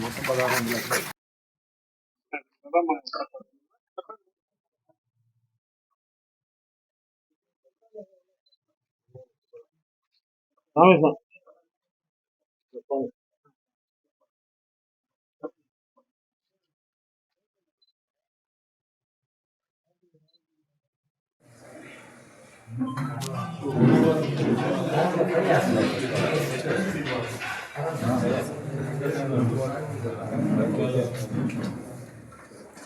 మొత్తం పదహారు వందలు No, it's not.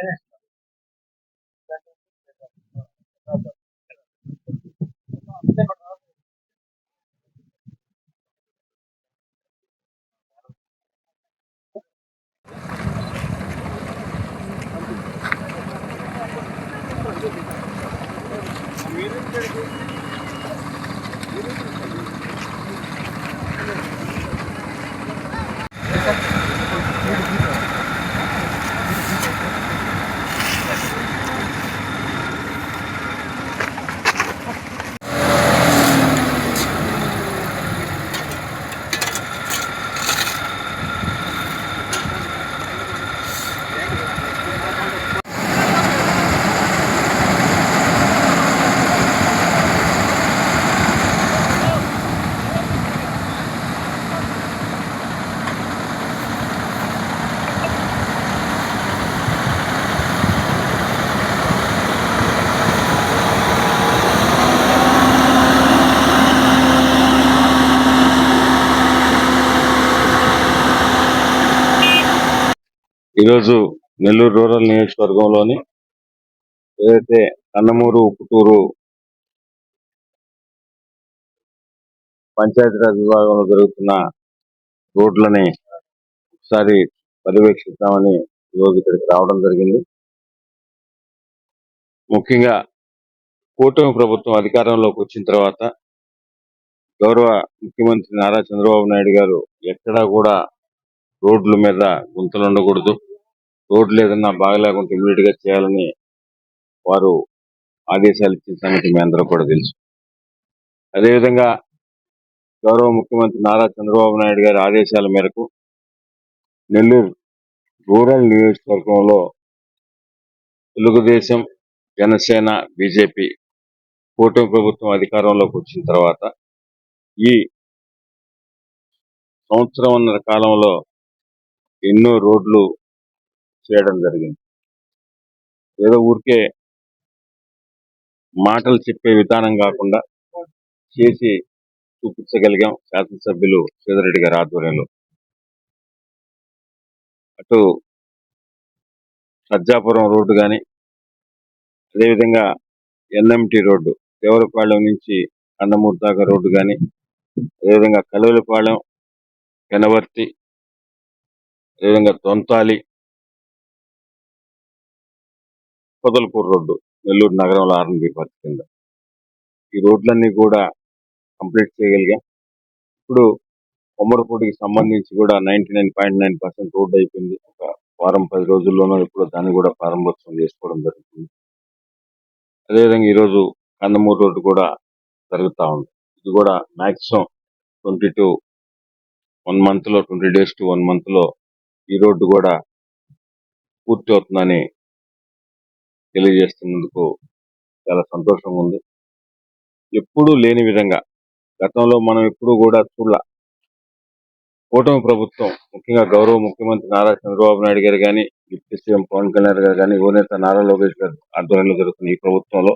finished ఈరోజు నెల్లూరు రూరల్ నియోజకవర్గంలోని ఏదైతే కన్నమూరు పుట్టూరు పంచాయతీరాజ్ విభాగంలో జరుగుతున్న రోడ్లని ఒకసారి పర్యవేక్షిస్తామని ఈరోజు ఇక్కడికి రావడం జరిగింది. ముఖ్యంగా కూటమి ప్రభుత్వం అధికారంలోకి వచ్చిన తర్వాత గౌరవ ముఖ్యమంత్రి నారా చంద్రబాబు నాయుడు గారు ఎక్కడా కూడా రోడ్ల మీద గుంతలు ఉండకూడదు రోడ్లు ఏదన్నా బాగలేకుంటే ఇమీడియట్గా చేయాలని వారు ఆదేశాలు ఇచ్చిన సంగతి మీ అందరూ కూడా తెలుసు. అదేవిధంగా గౌరవ ముఖ్యమంత్రి నారా చంద్రబాబు నాయుడు గారి ఆదేశాల మేరకు నెల్లూరు రూరల్ నియోజకవర్గంలో తెలుగుదేశం జనసేన బీజేపీ కూటమి ప్రభుత్వం అధికారంలోకి వచ్చిన తర్వాత ఈ సంవత్సరంన్నర కాలంలో ఎన్నో రోడ్లు చేయడం జరిగింది. ఏదో ఊరికే మాటలు చెప్పే విధానం కాకుండా చేసి చూపించగలిగాం శాసనసభ్యులు సీతారెడ్డి గారి ఆధ్వర్యంలో. అటు సజ్జాపురం రోడ్డు కానీ అదేవిధంగా ఎన్ఎంటి రోడ్డు దేవరపాళెం నుంచి కందమూరు దాకా రోడ్డు కానీ అదేవిధంగా కలువలపాలెం పెనవర్తి అదేవిధంగా తొంతాలి పొదలకూరు రోడ్డు నెల్లూరు నగరంలో ఆర్ఎన్బి పార్క్ కింద. ఈ రోడ్లన్నీ కూడా కంప్లీట్ చేయగలిగా. ఇప్పుడు కొమ్మరపూడికి సంబంధించి కూడా ninety nine point nine percent road అయిపోయింది. ఒక వారం పది రోజుల్లోనూ ఇప్పుడు దాన్ని కూడా ప్రారంభోత్సవం చేసుకోవడం జరుగుతుంది. అదేవిధంగా ఈరోజు కందమూరు రోడ్డు కూడా జరుగుతూ ఉంది. ఇది కూడా మ్యాక్సిమం ట్వంటీ టు వన్ మంత్లో ట్వంటీ డేస్ టు వన్ మంత్లో ఈ రోడ్డు కూడా పూర్తి అవుతుందని తెలియజేస్తున్నందుకు చాలా సంతోషంగా ఉంది. ఎప్పుడూ లేని విధంగా గతంలో మనం ఎప్పుడు కూడా చూడాల. కూటమి ప్రభుత్వం ముఖ్యంగా గౌరవ ముఖ్యమంత్రి నారా చంద్రబాబు నాయుడు గారు కానీ డిప్యూటీ సీఎం పవన్ కళ్యాణ్ గారు కానీ యువనేత నారా లోకేష్ గారు ఆధ్వర్యంలో జరుగుతున్న ఈ ప్రభుత్వంలో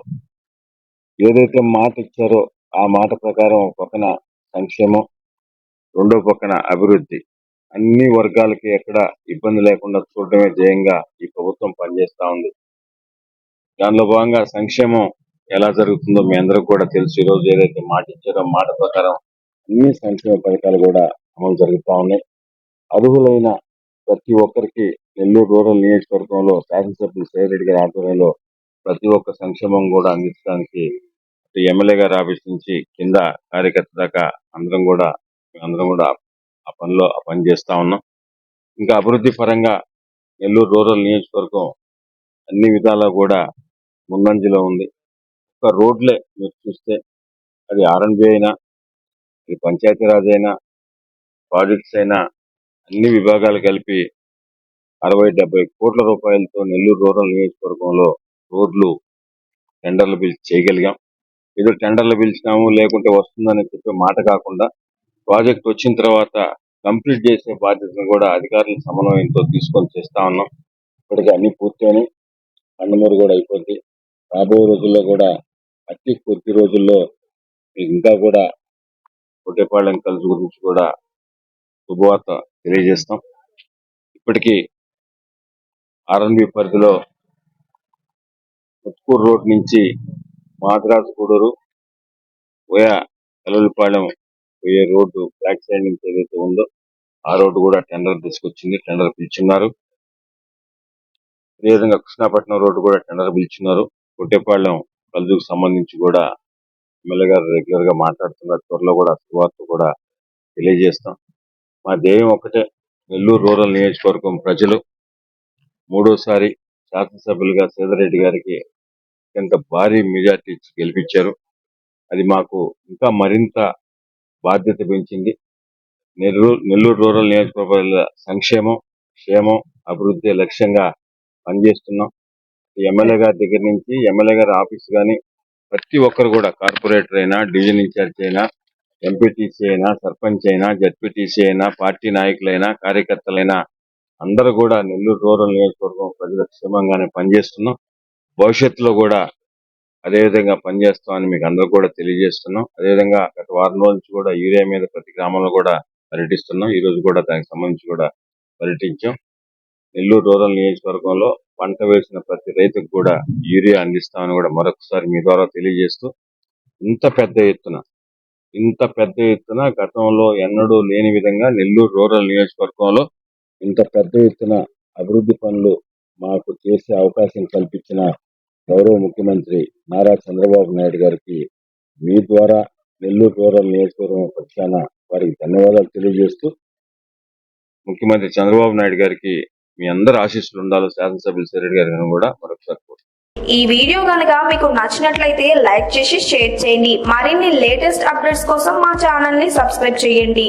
ఏదైతే మాట ఇచ్చారో ఆ మాట ప్రకారం ఒక పక్కన సంక్షేమం రెండో పక్కన అభివృద్ధి అన్ని వర్గాలకి ఎక్కడ ఇబ్బంది లేకుండా చూడడమే ధ్యేయంగా ఈ ప్రభుత్వం పనిచేస్తా ఉంది. దానిలో భాగంగా సంక్షేమం ఎలా జరుగుతుందో మీ అందరికి కూడా తెలుసు. ఈ రోజు ఏదైతే మాట ఇచ్చారో మాట ప్రకారం అన్ని సంక్షేమ పథకాలు కూడా అమలు జరుగుతా ఉన్నాయి. అర్హులైన ప్రతి ఒక్కరికి నెల్లూరు రూరల్ నియోజకవర్గంలో శాసనసభ్యులు సేరెడ్డి గారి ఆధ్వర్యంలో ప్రతి ఒక్క సంక్షేమం కూడా అందించడానికి ఎమ్మెల్యే గారు ఆఫీస్ నుంచి కింద కార్యకర్త దాకా అందరం కూడా అందరం కూడా ఆ పనిలో ఆ పని చేస్తా ఉన్నాం. ఇంకా అభివృద్ధి పరంగా నెల్లూరు రూరల్ నియోజకవర్గం అన్ని విధాలా కూడా ముందంజలో ఉంది. ఒక రోడ్లే మీరు చూస్తే అది ఆర్ఎన్బి అయినా అది పంచాయతీరాజ్ అయినా ప్రాజెక్ట్స్ అయినా అన్ని విభాగాలు కలిపి అరవై డెబ్బై కోట్ల రూపాయలతో నెల్లూరు రూరల్ నియోజకవర్గంలో రోడ్లు టెండర్లు పిలిచి చేయగలిగాం. ఏదో టెండర్లు పిలిచినాము లేకుంటే వస్తుందని చెప్పే మాట కాకుండా ప్రాజెక్ట్ వచ్చిన తర్వాత కంప్లీట్ చేసే బాధ్యతను కూడా అధికారుల సమన్వయంతో తీసుకొని చేస్తా ఉన్నాం. ఇప్పటికీ అన్ని పూర్తయినాయి. అన్నమూరు కూడా అయిపోద్ది. రాబోయే రోజుల్లో కూడా అతి కొద్ది రోజుల్లో ఇంకా కూడా కొట్టేపాళెం కలిసి గురించి కూడా శుభవార్త తెలియజేస్తాం. ఇప్పటికీ ఆర్ఎన్బి పరిధిలో ముత్కూరు రోడ్ నుంచి మాద్రాసు గూడూరు పోయా ఎలవలపాలెం పోయే రోడ్డు బ్యాక్ సైడ్ నుంచి ఏదైతే ఉందో ఆ రోడ్డు కూడా టెండర్ తీసుకొచ్చింది టెండర్ పిలిచున్నారు. అదేవిధంగా కృష్ణాపట్నం రోడ్డు కూడా టెండర్ పిలిచున్నారు. కొట్టేపాళెం కలుదుకు సంబంధించి కూడా ఎమ్మెల్యే గారు రెగ్యులర్గా మాట్లాడుతున్నారు. త్వరలో కూడా శుభార్త కూడా తెలియజేస్తాం. మా ధ్యేయం ఒకటే నెల్లూరు రూరల్ నియోజకవర్గం ప్రజలు మూడోసారి శాసనసభ్యులుగా సేదరెడ్డి గారికి అత్యంత భారీ మెజార్టీ ఇచ్చి గెలిపించారు. అది మాకు ఇంకా మరింత బాధ్యత పెంచింది. నెల్లూరు నెల్లూరు రూరల్ నియోజకవర్గాల సంక్షేమం క్షేమం అభివృద్ధి లక్ష్యంగా పనిచేస్తున్నాం. ఎమ్మెల్యే గారి దగ్గర నుంచి ఎమ్మెల్యే గారి ఆఫీస్ కానీ ప్రతి ఒక్కరు కూడా కార్పొరేటర్ అయినా డివిజన్ ఇన్ఛార్జ్ అయినా ఎంపీటీసీ అయినా సర్పంచ్ అయినా జడ్పీటీసీ అయినా పార్టీ నాయకులైనా కార్యకర్తలైనా అందరూ కూడా నెల్లూరు రూరల్ నియోజకవర్గం ప్రజల క్షేమంగానే పనిచేస్తున్నాం. భవిష్యత్తులో కూడా అదేవిధంగా పనిచేస్తామని మీకు అందరూ కూడా తెలియజేస్తున్నాం. అదేవిధంగా గత వారం రోజు నుంచి కూడా యూరియా మీద ప్రతి గ్రామంలో కూడా పర్యటిస్తున్నాం. ఈ రోజు కూడా దానికి సంబంధించి కూడా పర్యటించాం. నెల్లూరు రూరల్ నియోజకవర్గంలో పంట వేసిన ప్రతి రైతుకు కూడా యూరియా అందిస్తామని కూడా మరొకసారి మీ ద్వారా తెలియజేస్తూ ఇంత పెద్ద ఎత్తున ఇంత పెద్ద ఎత్తున గతంలో ఎన్నడూ లేని విధంగా నెల్లూరు రూరల్ నియోజకవర్గంలో ఇంత పెద్ద ఎత్తున అభివృద్ధి పనులు మాకు చేసే అవకాశం కల్పించిన గౌరవ ముఖ్యమంత్రి నారా చంద్రబాబు నాయుడు గారికి మీ ద్వారా నెల్లూరు రూరల్ నియోజకవర్గం పక్షాన వారికి ధన్యవాదాలు తెలియజేస్తూ ముఖ్యమంత్రి చంద్రబాబు నాయుడు గారికి మీ అందరు ఆశీస్సులు ఉండాలి శాసనసభ్యులు సిరెడ్డి గారు కూడా మరొకసారి ఈ వీడియో కనుక మీకు నచ్చినట్లయితే లైక్ చేసి షేర్ చేయండి. మరిన్ని లేటెస్ట్ అప్డేట్స్ కోసం మా ఛానల్ని సబ్స్క్రైబ్ చేయండి.